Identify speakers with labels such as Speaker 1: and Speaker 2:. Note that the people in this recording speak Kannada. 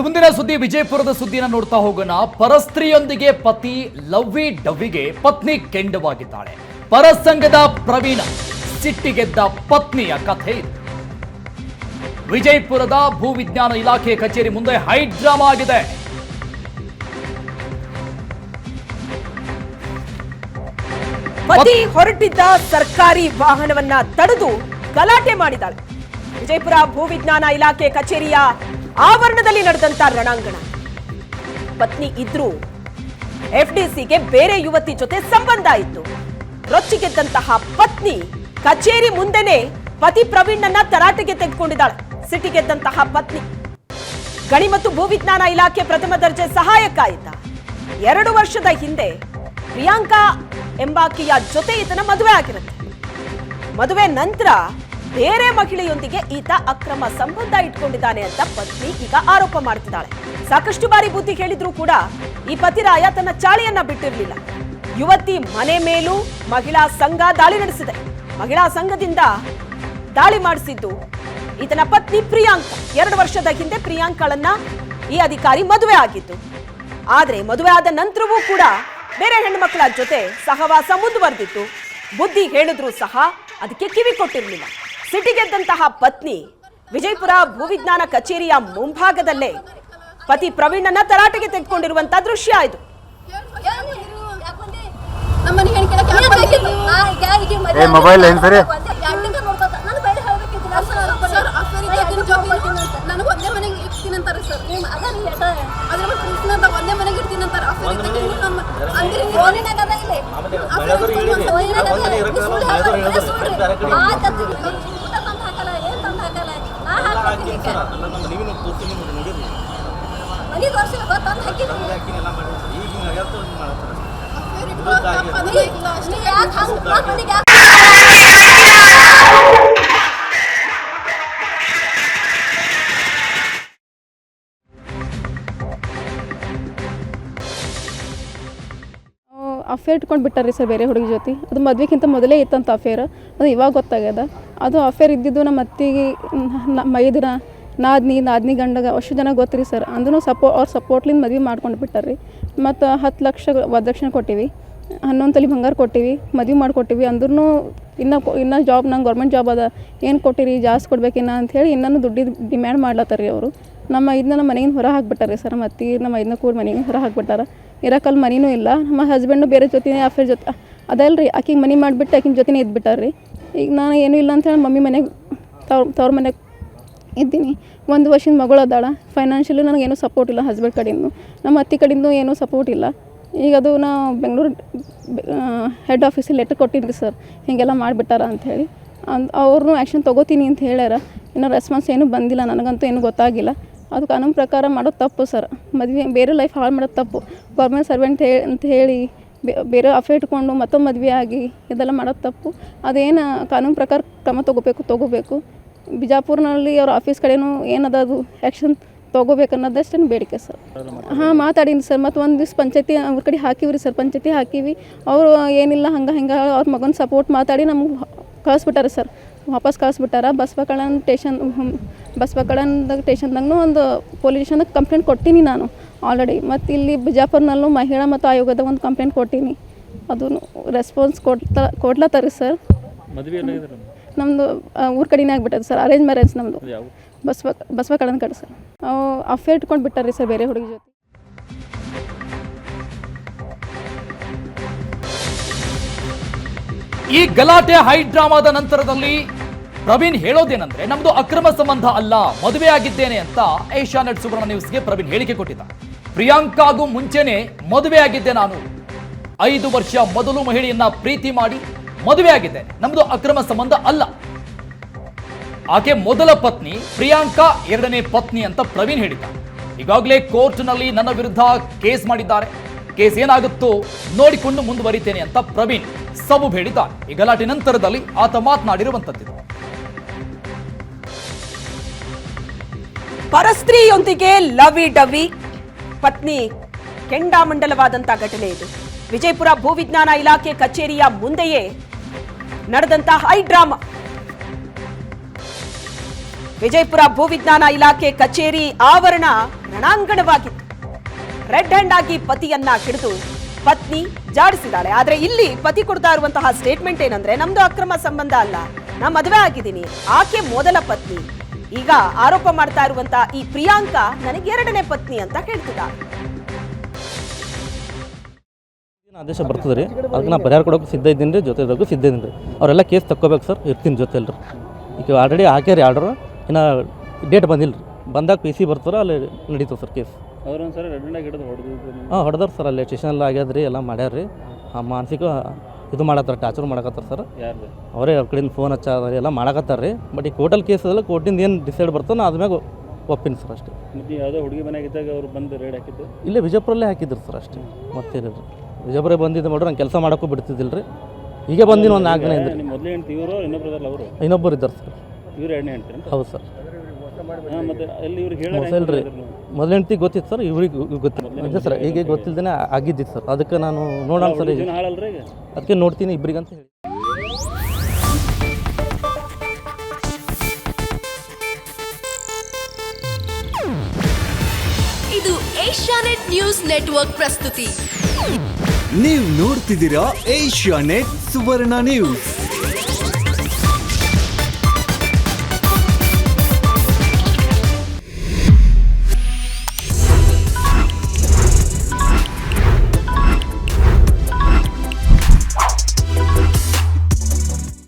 Speaker 1: ಮುಂದಿನ ಸುದ್ದಿ ವಿಜಯಪುರದ ಸುದ್ದಿನ ನೋಡ್ತಾ ಹೋಗೋಣ. ಪರಸ್ತ್ರೀಯೊಂದಿಗೆ ಪತಿ ಲವ್ವಿ ಡವ್ವಿಗೆ ಪತ್ನಿ ಕೆಂಡವಾಗಿದ್ದಾಳೆ. ಪರಸಂಗದ ಪ್ರವೀಣ ಸಿಟ್ಟಿಗೆದ್ದ ಪತ್ನಿಯ ಕಥೆ ಇದು. ವಿಜಯಪುರದ ಭೂವಿಜ್ಞಾನ ಇಲಾಖೆ ಕಚೇರಿ ಮುಂದೆ ಹೈ ಡ್ರಾಮಾ ಆಗಿದೆ.
Speaker 2: ಪತಿ ಹೊರಟಿದ್ದ ಸರ್ಕಾರಿ ವಾಹನವನ್ನ ತಡೆದು ಗಲಾಟೆ ಮಾಡಿದ್ದಾಳೆ. ವಿಜಯಪುರ ಭೂವಿಜ್ಞಾನ ಇಲಾಖೆ ಕಚೇರಿಯ ಆವರಣದಲ್ಲಿ ನಡೆದಂತ ರಣಾಂಗಣ. ಪತ್ನಿ ಇದ್ರು ಎಫ್ಡಿಸಿಗೆ ಬೇರೆ ಯುವತಿ ಜೊತೆ ಸಂಬಂಧ ಇತ್ತು. ರೊಚ್ಚಿಗೆದ್ದಂತಹ ಪತ್ನಿ ಕಚೇರಿ ಮುಂದೆನೆ ಪತಿ ಪ್ರವೀಣನ್ನ ತರಾಟೆಗೆ ತೆಗೆದುಕೊಂಡಿದ್ದಾಳೆ. ಸಿಟಿಗೆದ್ದಂತಹ ಪತ್ನಿ ಗಣಿ ಮತ್ತು ಭೂವಿಜ್ಞಾನ ಇಲಾಖೆ ಪ್ರಥಮ ದರ್ಜೆ ಸಹಾಯಕ ಇದ್ದ. ಎರಡು ವರ್ಷದ ಹಿಂದೆ ಪ್ರಿಯಾಂಕಾ ಎಂಬಾಕಿಯ ಜೊತೆ ಈತನ ಮದುವೆ ಆಗಿರುತ್ತೆ. ಮದುವೆ ನಂತರ ಬೇರೆ ಮಹಿಳೆಯೊಂದಿಗೆ ಈತ ಅಕ್ರಮ ಸಂಬಂಧ ಇಟ್ಕೊಂಡಿದ್ದಾನೆ ಅಂತ ಪತ್ನಿ ಈಗ ಆರೋಪ ಮಾಡ್ತಿದ್ದಾಳೆ. ಸಾಕಷ್ಟು ಬಾರಿ ಬುದ್ಧಿ ಹೇಳಿದ್ರೂ ಕೂಡ ಈ ಪತಿರಾಯ ತನ್ನ ಚಾಳಿಯನ್ನ ಬಿಟ್ಟಿರಲಿಲ್ಲ. ಯುವತಿ ಮನೆ ಮೇಲೂ ಮಹಿಳಾ ಸಂಘ ದಾಳಿ ನಡೆಸಿದೆ. ಮಹಿಳಾ ಸಂಘದಿಂದ ದಾಳಿ ಮಾಡಿಸಿದ್ದು ಈತನ ಪತ್ನಿ ಪ್ರಿಯಾಂಕ. ಎರಡು ವರ್ಷದ ಹಿಂದೆ ಪ್ರಿಯಾಂಕಳನ್ನ ಈ ಅಧಿಕಾರಿ ಮದುವೆ ಆಗಿತ್ತು ಆದ್ರೆ ಮದುವೆ ಆದ ನಂತರವೂ ಕೂಡ ಬೇರೆ ಹೆಣ್ಮಕ್ಳ ಜೊತೆ ಸಹವಾಸ ಮುಂದುವರೆದಿತ್ತು. ಬುದ್ಧಿ ಹೇಳಿದ್ರು ಸಹ ಅದಕ್ಕೆ ಕಿವಿ ಕೊಟ್ಟಿರಲಿಲ್ಲ. ಸಿಟಿಗೆದ್ದಂತಹ ಪತ್ನಿ ವಿಜಯಪುರ ಭೂವಿಜ್ಞಾನ ಕಚೇರಿಯ ಮುಂಭಾಗದಲ್ಲೇ ಪತಿ ಪ್ರವೀಣನ ತರಾಟೆಗೆ ತೆಗೆದುಕೊಂಡಿರುವಂತಹ ದೃಶ್ಯ ಇದು.
Speaker 3: ನೀ ಯಾಕ್ ಹಂಗ್ ನಾಲ್ಕ್ ಮಂದಿಗೆ ಯಾಕ್
Speaker 4: ಅಫೇರ್ ಇಟ್ಕೊಂಡು ಬಿಟ್ಟಾರೀ ಸರ್ ಬೇರೆ ಹುಡುಗಿ ಜೊತೆ. ಅದು ಮದ್ವೆಗಿಂತ ಮೊದಲೇ ಇತ್ತಂತ ಅಫೇರ್ ಅದು ಇವಾಗ ಗೊತ್ತಾಗ್ಯದ. ಅದು ಅಫೇರ್ ಇದ್ದಿದ್ದು ನಮ್ಮ ಅತ್ತಿಗೆ ಮೈದಿನ ನಾದ್ನಿ ನಾದ್ನಿ ಗಂಡಗ, ಅಷ್ಟು ಜನ ಗೊತ್ತಿರಿ ಸರ್ ಅಂದ್ರೂ ಸಪೋ, ಅವ್ರ ಸಪೋರ್ಟ್ಲಿಂದ ಮದ್ವೆ ಮಾಡ್ಕೊಂಡು ಬಿಟ್ಟಾರ್ರಿ. ಮತ್ತು ಹತ್ತು ಲಕ್ಷ ವರದಕ್ಷಿಣೆ ಕೊಟ್ಟಿವಿ. ಹನ್ನೊಂದು ತಲೆ ಬಂಗಾರ ಕೊಟ್ಟಿವಿ. ಮದುವೆ ಮಾಡಿಕೊಟ್ಟಿವಿ. ಅಂದ್ರೂ ಇನ್ನೂ ಇನ್ನೂ ಜಾಬ್ ನಂಗೆ ಗೌರ್ಮೆಂಟ್ ಜಾಬ್ ಅದ. ಏನು ಕೊಟ್ಟಿರಿ? ಜಾಸ್ತಿ ಕೊಡ್ಬೇಕಿನ್ನ ಅಂಥೇಳಿ ಇನ್ನೂ ದುಡ್ಡಿದ್ದು ಡಿಮ್ಯಾಂಡ್ ಮಾಡ್ಲತ್ತಾರ ಅವರು. ನಮ್ಮ ಐದನ್ನ ನಮ್ಮ ಮನೆಯಿಂದ ಹೊರ ಹಾಕ್ಬಿಟ್ಟಾರೆ ಸರ್ ನಮ್ಮ ಅತ್ತಿ ನಮ್ಮ ಐದನ್ನ ಕೂಡ ಮನೆಯಿಂದ ಹೊರ ಹಾಕ್ಬಿಟ್ಟಾರ. ಇರಕಲ್ಲಿ ಮನಿನೂ ಇಲ್ಲ. ನಮ್ಮ ಹಸ್ಬೆಂಡು ಬೇರೆ ಜೊತೆ ಅಫೇರ್ ಜೊತೆ ಅದಲ್ಲ ರೀ ಆಕಿಗೆ ಮನೆ ಮಾಡಿಬಿಟ್ಟು ಆಕಿನ ಜೊತೆನೇ ಇದ್ಬಿಟ್ಟಾರೆ ರೀ ಈಗ ನಾನು ಏನೂ ಇಲ್ಲ ಅಂತ ಹೇಳಿ ಮಮ್ಮಿ ಮನೆಗೆ, ತವ್ರ ತವ್ರ ಮನೆಗೆ ಇದ್ದೀನಿ. ಒಂದು ವರ್ಷದ ಮಗಳು ಅದಾಳ. ಫೈನಾನ್ಷಿಯಲಿ ನನಗೇನು ಸಪೋರ್ಟ್ ಇಲ್ಲ ಹಸ್ಬೆಂಡ್ ಕಡೆಯಿಂದ ನಮ್ಮ ಅತ್ತೆ ಕಡೆಯಿಂದ ಏನೂ ಸಪೋರ್ಟ್ ಇಲ್ಲ. ಈಗ ಅದು ನಾವು ಬೆಂಗಳೂರು ಹೆಡ್ ಆಫೀಸಲ್ಲಿ ಲೆಟರ್ ಕೊಟ್ಟಿದ್ರಿ ಸರ್ ಹೀಗೆಲ್ಲ ಮಾಡಿಬಿಟ್ಟಾರ ಅಂಥೇಳಿ ಅಂದ್ ಅವ್ರನ್ನೂ ಆ್ಯಕ್ಷನ್ ತೊಗೋತೀನಿ ಅಂತ ಹೇಳ್ಯಾರ. ಇನ್ನೂ ರೆಸ್ಪಾನ್ಸ್ ಏನೂ ಬಂದಿಲ್ಲ. ನನಗಂತೂ ಏನೂ ಗೊತ್ತಾಗಿಲ್ಲ. ಅದು ಕಾನೂನು ಪ್ರಕಾರ ಮಾಡೋದು ತಪ್ಪು ಸರ್. ಮದುವೆ, ಬೇರೆ ಲೈಫ್ ಹಾಳು ಮಾಡೋದು ತಪ್ಪು. ಗೌರ್ಮೆಂಟ್ ಸರ್ವೆಂಟ್ ಹೇ, ಅಂತ ಹೇಳಿ ಬೇರೆ ಅಫೇರ್ ಇಟ್ಕೊಂಡು ಮತ್ತೊಮ್ಮೆ ಮದುವೆ ಆಗಿ ಇದೆಲ್ಲ ಮಾಡೋದು ತಪ್ಪು. ಅದೇನು ಕಾನೂನು ಪ್ರಕಾರ ಕ್ರಮ ತೊಗೋಬೇಕು ತೊಗೋಬೇಕು. ಬಿಜಾಪುರ್ನಲ್ಲಿ ಅವ್ರ ಆಫೀಸ್ ಕಡೆಯೂ ಏನದ ಅದು ಆ್ಯಕ್ಷನ್ ತೊಗೋಬೇಕು ಅನ್ನೋದಷ್ಟೇ ಬೇಡಿಕೆ ಸರ್. ಹಾಂ, ಮಾತಾಡೀನಿ ಸರ್. ಮತ್ತು ಒಂದು ದಿವ್ಸ ಪಂಚಾಯತಿ ಅವ್ರ ಕಡೆ ಹಾಕಿವ್ರಿ ಸರ್. ಪಂಚಾಯತಿ ಹಾಕಿವಿ. ಅವರು ಏನಿಲ್ಲ, ಹಂಗೆ, ಹಿಂಗೆ ಅವ್ರ ಮಗನ ಸಪೋರ್ಟ್ ಮಾತಾಡಿ ನಮ್ಗೆ ಕಳಿಸ್ಬಿಟ್ಟಾರೆ ಸರ್. ವಾಪಸ್ ಕಳಿಸ್ಬಿಟ್ಟಾರ. ಬಸವಕಳನ್ ಸ್ಟೇಷನ್ ಬಸವಕಳನ್ದಾಗ ಸ್ಟೇಷನ್ದಾಗೂ ಒಂದು ಪೊಲೀಸ್ ಸ್ಟೇಷನ್ದಾಗ ಕಂಪ್ಲೇಂಟ್ ಕೊಟ್ಟೀನಿ ನಾನು ಆಲ್ರೆಡಿ. ಮತ್ತು ಇಲ್ಲಿ ಬಿಜಾಪುರ್ನಲ್ಲೂ ಮಹಿಳಾ ಮತ್ತು ಆಯೋಗದ ಒಂದು ಕಂಪ್ಲೇಂಟ್ ಕೊಟ್ಟೀನಿ. ಅದು ರೆಸ್ಪಾನ್ಸ್ ಕೊಡ್ತಾ ಕೊಡ್ಲತ್ತಾರಿ ಸರ್. ನಮ್ಮದು ಊರ ಕಡೆನೇ ಆಗಿಬಿಟ್ಟದೆ ಸರ್ ಅರೇಂಜ್ ಮ್ಯಾರೇಜ್ ನಮ್ಮದು ಬಸವ ಬಸವ ಕಡನ್ ಕಡೆ ಸರ್. ಅಫೇರ್ ಇಟ್ಕೊಂಡು ಬಿಟ್ಟಾರಿ ಸರ್ ಬೇರೆ ಹುಡುಗಿ ಜೊತೆ.
Speaker 1: ಈ ಗಲಾಟೆ ಹೈ ಡ್ರಾಮಾದ ನಂತರದಲ್ಲಿ ಪ್ರವೀಣ್ ಹೇಳೋದೇನಂದ್ರೆ, ನಮ್ದು ಅಕ್ರಮ ಸಂಬಂಧ ಅಲ್ಲ ಮದುವೆ ಆಗಿದ್ದೇನೆ ಅಂತ ಏಷ್ಯಾನೆಟ್ ಸುವರ್ಣ ನ್ಯೂಸ್ಗೆ ಪ್ರವೀಣ್ ಹೇಳಿಕೆ ಕೊಟ್ಟಿದ್ದ. ಪ್ರಿಯಾಂಕಾಗೂ ಮುಂಚೆನೆ ಮದುವೆ ಆಗಿದ್ದೆ ನಾನು. ಐದು ವರ್ಷ ಮೊದಲು ಮಹಿಳೆಯನ್ನ ಪ್ರೀತಿ ಮಾಡಿ ಮದುವೆ ಆಗಿದ್ದೆ ನಮ್ದು ಅಕ್ರಮ ಸಂಬಂಧ ಅಲ್ಲ. ಆಕೆ ಮೊದಲ ಪತ್ನಿ, ಪ್ರಿಯಾಂಕಾ ಎರಡನೇ ಪತ್ನಿ ಅಂತ ಪ್ರವೀಣ್ ಹೇಳಿದ್ದ. ಈಗಾಗಲೇ ಕೋರ್ಟ್ನಲ್ಲಿ ನನ್ನ ವಿರುದ್ಧ ಕೇಸ್ ಮಾಡಿದ್ದಾರೆ. ಕೇಸ್ ಏನಾಗುತ್ತೋ ನೋಡಿಕೊಂಡು ಮುಂದುವರಿತೇನೆ ಅಂತ ಪ್ರವೀಣ್ ಸಬು ಹೇಳಿದ್ದಾರೆ ಈ ಗಲಾಟೆ ನಂತರದಲ್ಲಿ ಆತ ಮಾತನಾಡಿರುವಂತದ್ದು
Speaker 2: ಪರಸ್ತ್ರೀಯೊಂದಿಗೆ ಲವಿ ಡವಿ. ಪತ್ನಿ ಕೆಂಡಾಮಂಡಲವಾದಂತ ಘಟನೆ ಇದು. ವಿಜಯಪುರ ಭೂವಿಜ್ಞಾನ ಇಲಾಖೆ ಕಚೇರಿಯ ಮುಂದೆಯೇ ನಡೆದಂತ ಹೈ ಡ್ರಾಮಾ. ವಿಜಯಪುರ ಭೂವಿಜ್ಞಾನ ಇಲಾಖೆ ಕಚೇರಿ ಆವರಣ ರಣಾಂಗಣವಾಗಿತ್ತು. ರೆಡ್ ಹ್ಯಾಂಡ್ ಆಗಿ ಪತಿಯನ್ನ ಹಿಡಿದು ಪತ್ನಿ ಜಾಡಿಸಿದ್ದಾಳೆ. ಆದ್ರೆ ಇಲ್ಲಿ ಪತಿ ಕೊಡ್ತಾ ಇರುವಂತಹ ಸ್ಟೇಟ್ಮೆಂಟ್ ಏನಂದ್ರೆ, ನಮ್ದು ಅಕ್ರಮ ಸಂಬಂಧ ಅಲ್ಲ. ನಾ ಮದುವೆ ಆಗಿದ್ದೀನಿ. ಆಕೆ ಮೊದಲ ಪತ್ನಿ. ಈಗ ಆರೋಪ ಮಾಡ್ತಾ ಇರುವಂತ ಈ ಪ್ರಿಯಾಂಕಾ ನನಗೆ ಎರಡನೇ ಪತ್ನಿ ಅಂತ ಹೇಳ್ತಿದ್ದಾಳೆ
Speaker 5: ಏನ್ ಆದೇಶ ಬರ್ತದೆ ರೀ? ಅದಕ್ಕೆ ನಾ ಪರಿಹಾರ ಕೊಡೋಕೆ ಸಿದ್ಧ ಇದ್ದೀನಿ ರೀ ಜೊತೆ ಇರೋಕ್ಕೂ ಸಿದ್ಧ ಇದ್ದೀನಿ ರೀ. ಅವರೆಲ್ಲ ಕೇಸ್ ತಕ್ಕೋಬೇಕು ಸರ್ ಇರ್ತೀನಿ ಜೊತೆ ಎಲ್ಲರು ಈಗ ಆಲ್ರೆಡಿ ಹಾಕ್ಯಾರಿ ಆರ್ಡರ್. ಇನ್ನು ಡೇಟ್ ಬಂದಿಲ್ಲ ರೀ. ಬಂದಾಗ ಪಿ ಸಿ ಬರ್ತಾರ ಅಲ್ಲಿ ನಡೀತದೆ ಸರ್ ಕೇಸ್
Speaker 6: ಅವ್ರೊಂದು ಸರ್ ಹ್ಯಾಂಡ್ ಹಿಡಿದು ಹೊಡೆದು
Speaker 5: ಹಾಂ ಹೊಡೆದಾರ ಸರ್ ಅಲ್ಲಿ ಸ್ಟೇಷನಲ್ಲಿ ಆಗ್ಯದ ರೀ ಎಲ್ಲ ಮಾಡ್ಯಾರ ರೀ ಆ ಮಾನಸಿಕ ಇದು ಮಾಡತ್ತಾರ ಟಾರ್ಚರ್ ಮಾಡಕತ್ತಾರ ಸರ್.
Speaker 6: ಯಾರು
Speaker 5: ಅವರೇ ಅವ್ರ ಕಡೆಯಿಂದ ಫೋನ್ ಹಚ್ಚಾರ ಎಲ್ಲ ಮಾಡಕತ್ತಾರ ರೀ. ಬಟ್ ಈ ಕೋರ್ಟಲ್ ಕೇಸ್ ಅದಲ್ಲ ಕೋರ್ಟಿಂದ ಏನು ಡಿಸೈಡ್ ಬರ್ತೋ ನಾ ಅದ್ಮ್ಯಾಗ ಒಪ್ಪಿನಿ ಸರ್ ಅಷ್ಟೇ.
Speaker 6: ಮತ್ತೆ ಯಾವುದೋ ಹುಡುಗಿ ಮನೆಯಾಗಿದ್ದಾಗ ಅವ್ರು ಬಂದು ರೇಡ್ ಹಾಕಿದ್ದು?
Speaker 5: ಇಲ್ಲೇ ವಿಜಯಪುರಲ್ಲೇ ಹಾಕಿದ್ರು ಸರ್ ಅಷ್ಟೇ ಮತ್ತೇನು ರೀ ವಿಜಯಪುರ ಬಂದಿದ್ದು ನೋಡ್ರಿ ನಂಗೆ ಕೆಲಸ ಮಾಡೋಕ್ಕೂ ಬಿಡ್ತಿದ್ದಿಲ್ಲ ರೀ ಈಗ ಬಂದಿನ ಒಂದು ನಾಲ್ಕು ಜನ ಇದ್ರಿ
Speaker 6: ನಿಮ್ಮ ಮೊದಲೇ ಹೆಂಡ್ತಿ ಇವರು ಇನ್ನೊಬ್ಬರಲ್ಲ ಅವರು?
Speaker 5: ಇನ್ನೊಬ್ಬರು ಇದ್ದಾರೆ ಸರ್.
Speaker 6: ಇವ್ರು ಎರಡನೇ ಹೆಂಡ್ತಿ
Speaker 5: ಹೌದು ಸರ್.
Speaker 6: ಹಾಂ ಮತ್ತೆ ಅಲ್ಲಿ ಇವ್ರಿಗೆ
Speaker 5: ಮೋಸ
Speaker 6: ಹೇಳಿ
Speaker 5: ಇಲ್ರಿ ಮೊದಲ ಗೊತ್ತಿತ್ತು ಸರ್ ಇವ್ರಿಗೆ ಗೊತ್ತಿಲ್ಲ ಸರ್ ಈಗ ಗೊತ್ತಿಲ್ಲದೇ ಆಗಿದ್ದಿತ್ತು ಸರ್. ಅದಕ್ಕೆ ನಾನು ನೋಡೋಣ ಸರ್ ಅದಕ್ಕೆ ನೋಡ್ತೀನಿ ಇಬ್ಬರಿಗೆ ಅಂತ ಹೇಳಿ.
Speaker 7: ಇದು ಏಷ್ಯಾನೆಟ್ ನ್ಯೂಸ್ ನೆಟ್ವರ್ಕ್ ಪ್ರಸ್ತುತಿ.
Speaker 8: ನೀವು ನೋಡ್ತಿದ್ದೀರಾ ಏಷ್ಯಾನೆಟ್ ಸುವರ್ಣ ನ್ಯೂಸ್.